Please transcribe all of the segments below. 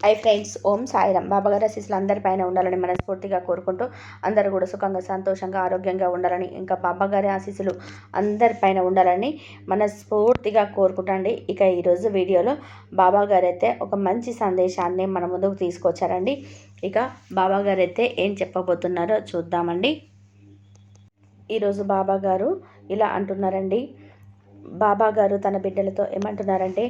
I friends ఓం సాయిరామ్. బాబాగారు ఆశీస్సులు అందరిపైన ఉండాలని మనస్ఫూర్తిగా కోరుకుంటూ అందరూ కూడా సుఖంగా సంతోషంగా ఆరోగ్యంగా ఉండాలని ఇంకా బాబాగారి ఆశీస్సులు అందరిపైన ఉండాలని మనస్ఫూర్తిగా కోరుకుంటండి ఇక ఈరోజు వీడియోలో బాబాగారు అయితే ఒక మంచి సందేశాన్ని మన ముందుకు తీసుకొచ్చారండి. ఇక బాబాగారు అయితే ఏం చెప్పబోతున్నారో చూద్దామండి. ఈరోజు బాబాగారు ఇలా అంటున్నారండి. బాబాగారు తన బిడ్డలతో ఏమంటున్నారంటే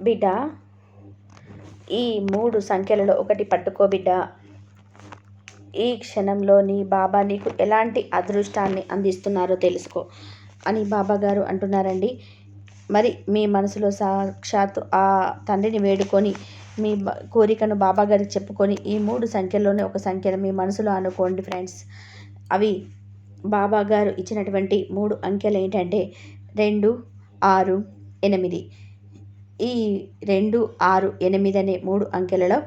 బిడ్డ ఈ మూడు సంఖ్యలలో ఒకటి పట్టుకో బిడ్డ. ఈ క్షణంలో నీ బాబా నీకు ఎలాంటి అదృష్టాన్ని అందిస్తున్నారో తెలుసుకో అని బాబా గారు అంటున్నారండి. మరి మీ మనసులో సాక్షాత్ ఆ తండ్రిని వేడుకొని మీ కోరికను బాబా గారికి చెప్పుకొని ఈ మూడు సంఖ్యల్లోనే ఒక సంఖ్యను మీ మనసులో అనుకోండి ఫ్రెండ్స్. అవి బాబా గారు ఇచ్చినటువంటి మూడు అంకెలు ఏంటంటే రెండు ఆరు ఎనిమిది. ఈ రెండు ఆరు ఎనిమిది అనే మూడు అంకెలలో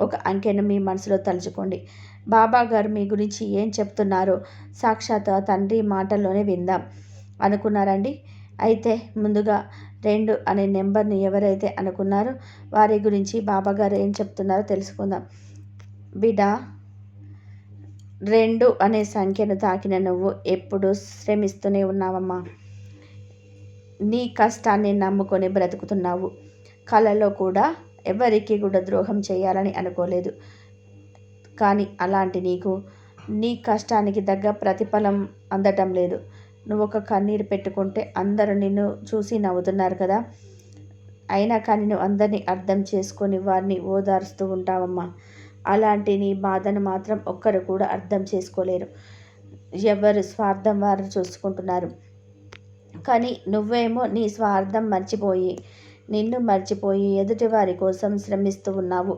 ఒక అంకెను మీ మనసులో తలుచుకోండి. బాబా గారు మీ గురించి ఏం చెప్తున్నారో సాక్షాత్ తండ్రి మాటల్లోనే విందాం. అనుకున్నారండి? అయితే ముందుగా రెండు అనే నెంబర్ని ఎవరైతే అనుకున్నారో వారి గురించి బాబా గారు ఏం చెప్తున్నారో తెలుసుకుందాం. బిడ రెండు అనే సంఖ్యను తాకిన నువ్వు ఎప్పుడు శ్రమిస్తూనే ఉన్నావమ్మా. నీ కష్టాన్ని నమ్ముకొని బ్రతుకుతున్నావు. కళలో కూడా ఎవరికి కూడా ద్రోహం చేయాలని అనుకోలేదు. కానీ అలాంటి నీకు నీ కష్టానికి తగ్గ ప్రతిఫలం అందటం లేదు. నువ్వు ఒక కన్నీరు పెట్టుకుంటే అందరూ నిన్ను చూసి నవ్వుతున్నారు కదా. అయినా కానీ నువ్వు అందరినీ అర్థం చేసుకొని వారిని ఓదారుస్తూ ఉంటావమ్మా. అలాంటి నీ బాధను మాత్రం ఒక్కరు కూడా అర్థం చేసుకోలేరు. ఎవరు స్వార్థం వారు చూసుకుంటున్నారు. కానీ నువ్వేమో నీ స్వార్థం మర్చిపోయి నిన్ను మర్చిపోయి ఎదుటివారి కోసం శ్రమిస్తూ ఉన్నావు.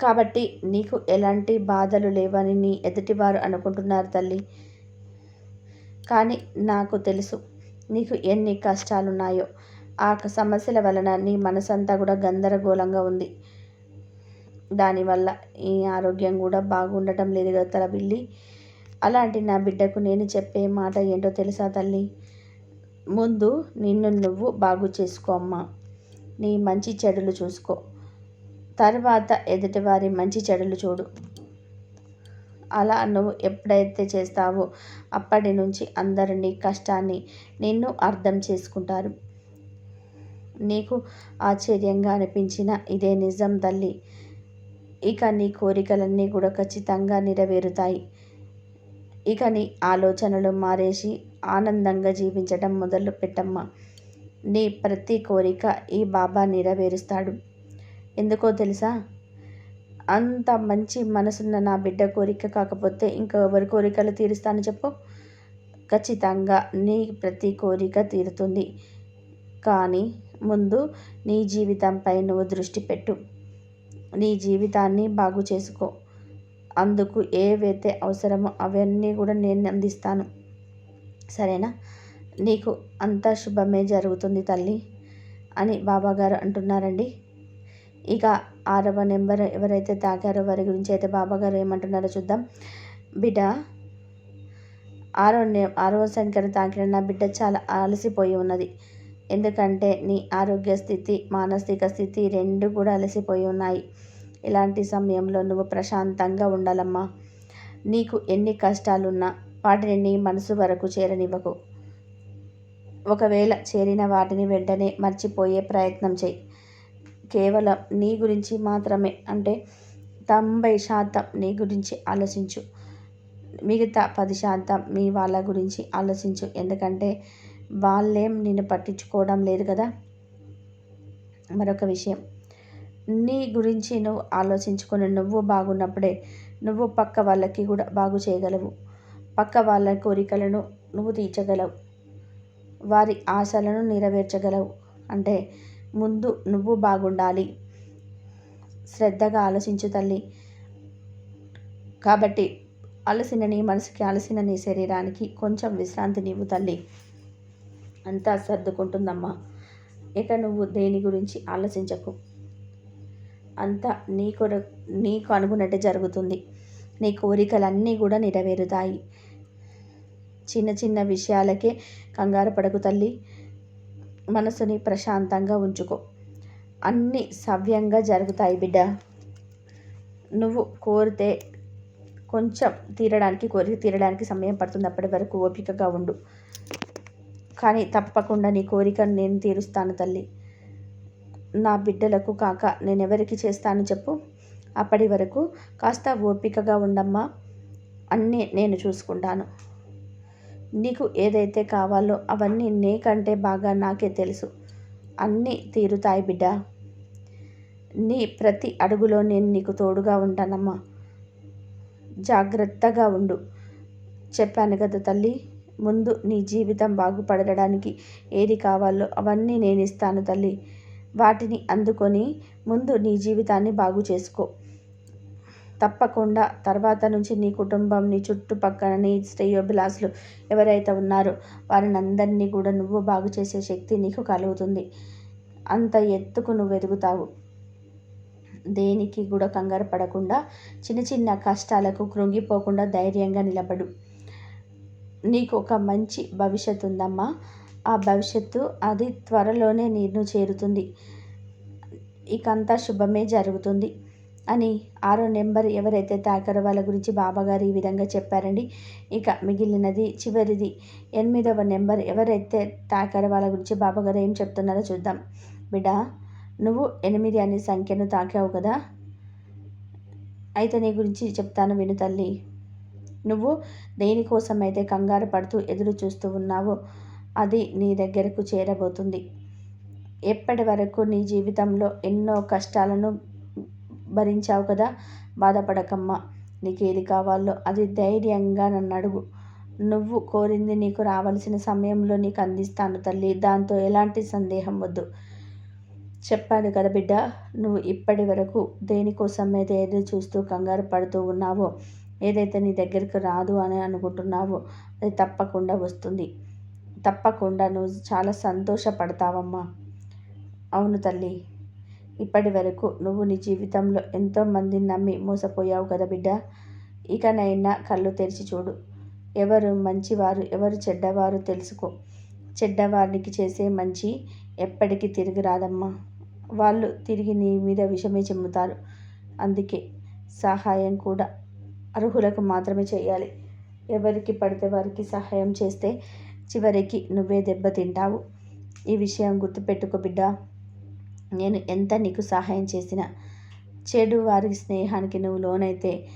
కాబట్టి నీకు ఎలాంటి బాధలు లేవని నీ ఎదుటివారు అనుకుంటున్నారు తల్లి. కానీ నాకు తెలుసు నీకు ఎన్ని కష్టాలున్నాయో. ఆ సమస్యల వలన నీ మనసంతా కూడా గందరగోళంగా ఉంది. దానివల్ల ఈ ఆరోగ్యం కూడా బాగుండటం లేదు కదా తల బిల్లి అలాంటి నా బిడ్డకు నేను చెప్పే మాట ఏంటో తెలుసా తల్లి? ముందు నిన్ను నువ్వు బాగు చేసుకో అమ్మా. నీ మంచి చెడులు చూసుకో. తర్వాత ఎదుటివారి మంచి చెడులు చూడు. అలా నువ్వు ఎప్పుడైతే చేస్తావో అప్పటి నుంచి అందరు నీ కష్టాన్ని నిన్ను అర్థం చేసుకుంటారు. నీకు ఆశ్చర్యంగా అనిపించిన ఇదే నిజం తల్లి. ఇక నీ కోరికలన్నీ కూడా ఖచ్చితంగా నెరవేరుతాయి. ఇక నీ ఆలోచనలు మారేసి ఆనందంగా జీవించటం మొదలు పెట్టమ్మా. నీ ప్రతి కోరిక ఈ బాబా నెరవేరుస్తాడు. ఎందుకో తెలుసా? అంత మంచి మనసున్న నా బిడ్డ కోరిక కాకపోతే ఇంకా ఎవరి కోరికలు తీరుస్తాను చెప్పు? ఖచ్చితంగా నీ ప్రతి కోరిక తీరుతుంది. కానీ ముందు నీ జీవితంపై నువ్వు దృష్టి పెట్టు. నీ జీవితాన్ని బాగు చేసుకో. అందుకు ఏవైతే అవసరమో అవన్నీ కూడా నేను అందిస్తాను. సరేనా? నీకు అంతా శుభమే జరుగుతుంది తల్లి అని బాబాగారు అంటున్నారండి. ఇక ఆరవ నెంబర్ ఎవరైతే తాకారో వారి గురించి అయితే బాబాగారు ఏమంటున్నారో చూద్దాం. బిడ్డ ఆరో నె ఆరవ సంఖ్యను తాకిన నా బిడ్డ చాలా అలసిపోయి ఉన్నది. ఎందుకంటే నీ ఆరోగ్య స్థితి మానసిక స్థితి రెండు కూడా అలసిపోయి ఉన్నాయి. ఇలాంటి సమయంలో నువ్వు ప్రశాంతంగా ఉండాలమ్మా. నీకు ఎన్ని కష్టాలున్నా వాటిని నీ మనసు వరకు చేరనివ్వకు. ఒకవేళ చేరిన వాటిని వెంటనే మర్చిపోయే ప్రయత్నం చేయి. కేవలం నీ గురించి మాత్రమే అంటే తొంభై శాతం నీ గురించి ఆలోచించు. మిగతా పది శాతం మీ వాళ్ళ గురించి ఆలోచించు. ఎందుకంటే వాళ్ళేం నిన్ను పట్టించుకోవడం లేదు కదా. మరొక విషయం. నీ గురించి నువ్వు ఆలోచించుకొని నువ్వు బాగున్నప్పుడే నువ్వు పక్క వాళ్ళకి కూడా బాగు చేయగలవు. పక్క వాళ్ళ కోరికలను నువ్వు తీర్చగలవు. వారి ఆశలను నెరవేర్చగలవు. అంటే ముందు నువ్వు బాగుండాలి. శ్రద్ధగా ఆలోచించు తల్లి. కాబట్టి అలసిన నీ మనసుకి అలసిన నీ శరీరానికి కొంచెం విశ్రాంతి నీవు తల్లి. అంతా సర్దుకుంటుందమ్మా. ఇక నువ్వు దేని గురించి ఆలోచించకు? అంతా నీ కొరకు నీకు అనుకున్నట్టే జరుగుతుంది. నీ కోరికలన్నీ కూడా నెరవేరుతాయి. చిన్న చిన్న విషయాలకే కంగారు పడకు తల్లి. మనసుని ప్రశాంతంగా ఉంచుకో. అన్నీ సవ్యంగా జరుగుతాయి బిడ్డ. నువ్వు కోరితే కొంచెం తీరడానికి కోరిక తీరడానికి సమయం పడుతుంది. అప్పటి వరకు ఓపికగా ఉండు. కానీ తప్పకుండా నీ కోరికను నేను తీరుస్తాను తల్లి. నా బిడ్డలకు కాక నేను ఎవరికి చేస్తాను చెప్పు. అప్పటి వరకు కాస్త ఓపికగా ఉండమ్మా. అన్నీ నేను చూసుకుంటాను. నీకు ఏదైతే కావాలో అవన్నీ నీకంటే బాగా నాకే తెలుసు. అన్నీ తీరుతాయి బిడ్డ. నీ ప్రతి అడుగులో నేను నీకు తోడుగా ఉంటానమ్మా. జాగ్రత్తగా ఉండు. చెప్పాను కదా తల్లి ముందు నీ జీవితం బాగుపడడానికి ఏది కావాలో అవన్నీ నేను ఇస్తాను తల్లి. వాటిని అందుకొని ముందు నీ జీవితాన్ని బాగు చేసుకో. తప్పకుండా తర్వాత నుంచి నీ కుటుంబం నీ చుట్టుపక్కల నీ శ్రేయోభిలాసులు ఎవరైతే ఉన్నారో వారిని అందరినీ కూడా నువ్వు బాగు చేసే శక్తి నీకు కలుగుతుంది. అంత ఎత్తుకు నువ్వు ఎదుగుతావు. దేనికి కూడా కంగారు పడకుండా చిన్న చిన్న కష్టాలకు కృంగిపోకుండా ధైర్యంగా నిలబడు. నీకు ఒక మంచి భవిష్యత్తు ఉందమ్మా ఆ భవిష్యత్తు అది త్వరలోనే నేను చేరుతుంది. ఇకంతా శుభమే జరుగుతుంది అని ఆరో నెంబర్ ఎవరైతే తాకారో వాళ్ళ గురించి బాబాగారు ఈ విధంగా చెప్పారండి. ఇక మిగిలినది చివరిది ఎనిమిదవ నెంబర్ ఎవరైతే తాకారో వాళ్ళ గురించి బాబాగారు ఏం చెప్తున్నారో చూద్దాం. బిడ్డ నువ్వు ఎనిమిది అనే సంఖ్యను తాకావు కదా? అయితే నీ గురించి చెప్తాను విను తల్లి. నువ్వు దేనికోసం అయితే కంగారు పడుతూ ఎదురు చూస్తూ ఉన్నావో అది నీ దగ్గరకు చేరబోతుంది. ఎప్పటి వరకు నీ జీవితంలో ఎన్నో కష్టాలను భరించావు కదా? బాధపడకమ్మా నీకు ఏది కావాలో అది ధైర్యంగా నన్ను అడుగు. నువ్వు కోరింది నీకు రావాల్సిన సమయంలో నీకు అందిస్తాను తల్లి దాంతో ఎలాంటి సందేహం వద్దు. చెప్పాను కదా బిడ్డ నువ్వు ఇప్పటి వరకు దేనికోసం అయితే ఎదురు చూస్తూ కంగారు పడుతూ ఉన్నావో ఏదైతే నీ దగ్గరికి రాదు అని అనుకుంటున్నావో అది తప్పకుండా వస్తుంది. తప్పకుండా నువ్వు చాలా సంతోషపడతావమ్మా. అవును తల్లి. ఇప్పటి వరకు నువ్వు నీ జీవితంలో ఎంతోమందిని నమ్మి మోసపోయావు కదా బిడ్డ. ఇకనైనా కళ్ళు తెరిచి చూడు. ఎవరు మంచివారు ఎవరు చెడ్డవారు తెలుసుకో. చెడ్డవారికి చేసే మంచి ఎప్పటికీ తిరిగి రాదమ్మా. వాళ్ళు తిరిగి నీ మీద విషమే చెమ్ముతారు. అందుకే సహాయం కూడా అర్హులకు మాత్రమే చేయాలి. ఎవరికి పడితే వారికి సహాయం చేస్తే చివరికి నువ్వే దెబ్బతింటావు ఈ విషయం గుర్తుపెట్టుకో బిడ్డ. నేను ఎంత నీకు సహాయం చేసినా చెడు వారి స్నేహానికి నువ్వు లోనైతే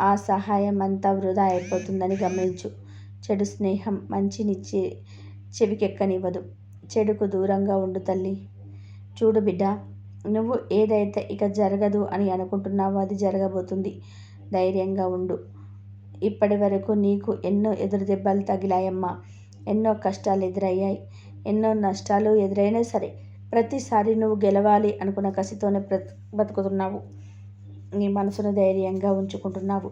ఆ సహాయం అంతా వృధా అయిపోతుందని గమనించు. చెడు స్నేహం మంచినిచ్చి చెవికెక్కనివ్వదు. చెడుకు దూరంగా ఉండు తల్లి. చూడు బిడ్డ నువ్వు ఏదైతే ఇక జరగదు అని అనుకుంటున్నావో అది జరగబోతుంది. ధైర్యంగా ఉండు. ఇప్పటి వరకు నీకు ఎన్నో ఎదురు దెబ్బలు తగిలాయమ్మా. ఎన్నో కష్టాలు ఎదురయ్యాయి. ఎన్నో నష్టాలు ఎదురైనా సరే ప్రతిసారి నువ్వు గెలవాలి అనుకున్న కసితోనే బ్రతుకుతున్నావు. నీ మనసును ధైర్యంగా ఉంచుకుంటున్నావు.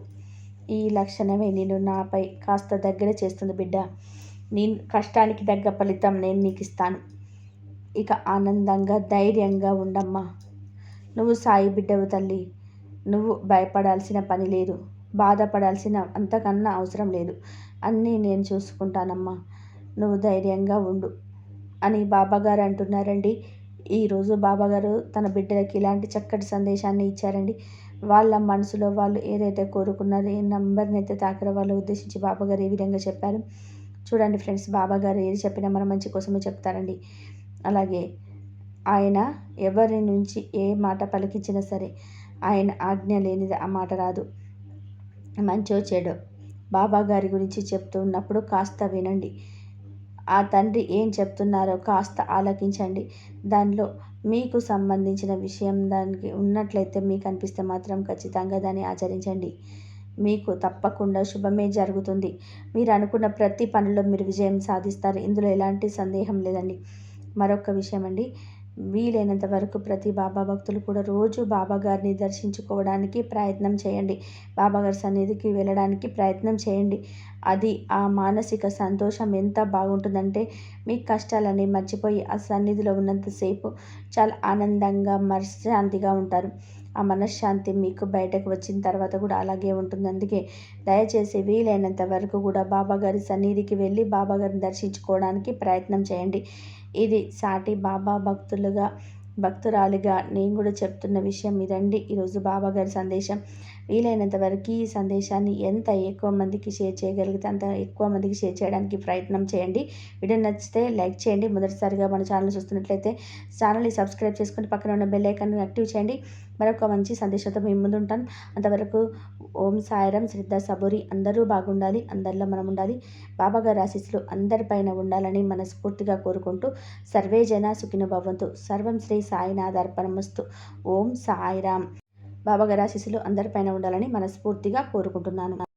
ఈ లక్షణమే నేను నాపై కాస్త దగ్గర చేస్తుంది బిడ్డ. నీ కష్టానికి తగ్గ ఫలితం నేను నీకు ఇస్తాను ఇక ఆనందంగా ధైర్యంగా ఉండమ్మా. నువ్వు సాయి బిడ్డవు తల్లి. నువ్వు భయపడాల్సిన పని లేదు. బాధపడాల్సిన అంతకన్నా అవసరం లేదు. అన్నీ నేను చూసుకుంటానమ్మా. నువ్వు ధైర్యంగా ఉండు అని బాబాగారు అంటున్నారండి. ఈరోజు బాబాగారు తన బిడ్డలకి ఇలాంటి చక్కటి సందేశాన్ని ఇచ్చారండి. వాళ్ళ మనసులో వాళ్ళు ఏదైతే కోరుకున్నారో ఏ నంబర్ని అయితే తాకర వాళ్ళు ఉద్దేశించి బాబాగారు ఏ విధంగా చెప్పారు. చూడండి ఫ్రెండ్స్ బాబాగారు ఏది చెప్పినా మన మంచి కోసమే చెప్తారండి. అలాగే ఆయన ఎవరి నుంచి ఏ మాట పలికించినా సరే ఆయన ఆజ్ఞ లేనిది ఆ మాట రాదు. మంచో చెడో. బాబా గారి గురించి చెప్తూ ఉన్నప్పుడు కాస్త వినండి. ఆ తండ్రి ఏం చెప్తున్నారో కాస్త ఆలకించండి. దానిలో మీకు సంబంధించిన విషయం దానికి ఉన్నట్లయితే మీకు అనిపిస్తే మాత్రం ఖచ్చితంగా దాన్ని ఆచరించండి. మీకు తప్పకుండా శుభమే జరుగుతుంది. మీరు అనుకున్న ప్రతి పనిలో మీరు విజయం సాధిస్తారు. ఇందులో ఎలాంటి సందేహం లేదండి. మరొక విషయం అండి వీలైనంత వరకు ప్రతి బాబా భక్తులు కూడా రోజు బాబా గారిని దర్శించుకోవడానికి ప్రయత్నం చేయండి. బాబాగారి సన్నిధికి వెళ్ళడానికి ప్రయత్నం చేయండి. అది ఆ మానసిక సంతోషం ఎంత బాగుంటుందంటే మీ కష్టాలని మర్చిపోయి ఆ సన్నిధిలో ఉన్నంతసేపు చాలా ఆనందంగా మనశ్శాంతిగా ఉంటారు. ఆ మనశ్శాంతి మీకు బయటకు వచ్చిన తర్వాత కూడా అలాగే ఉంటుంది. అందుకే దయచేసి వీలైనంత వరకు కూడా బాబాగారి సన్నిధికి వెళ్ళి బాబాగారిని దర్శించుకోవడానికి ప్రయత్నం చేయండి. ఇది సాటి బాబా భక్తులుగా భక్తురాలిగా నేను కూడా చెప్తున్న విషయం ఇదండి. ఈరోజు బాబా గారి సందేశం. వీలైనంత వరకు ఈ సందేశాన్ని ఎంత ఎక్కువ మందికి షేర్ చేయగలిగితే అంత ఎక్కువ మందికి షేర్ చేయడానికి ప్రయత్నం చేయండి. వీడియో నచ్చితే లైక్ చేయండి. మొదటిసారిగా మన ఛానల్ చూస్తున్నట్లయితే ఛానల్ని సబ్స్క్రైబ్ చేసుకుని పక్కన ఉన్న బెల్ ఐకాన్ని యాక్టివ్ చేయండి. మరొక మంచి సందేశంతో మేము ముందు ఉంటాను. అంతవరకు ఓం సాయిరం. శ్రద్ధ సబూరి. అందరూ బాగుండాలి. అందరిలో మనం ఉండాలి. బాబా గారి ఆశీస్సులు అందరిపైన ఉండాలని మనస్ఫూర్తిగా కోరుకుంటూ సర్వే జన సుఖిన భవంతు. సర్వం శ్రీ సాయినాథార్పణమస్తు. ఓం సాయిరామ్ బాబా గారి ఆశీస్సులు అందరిపైన ఉండాలని మనస్ఫూర్తిగా కోరుకుంటున్నాను.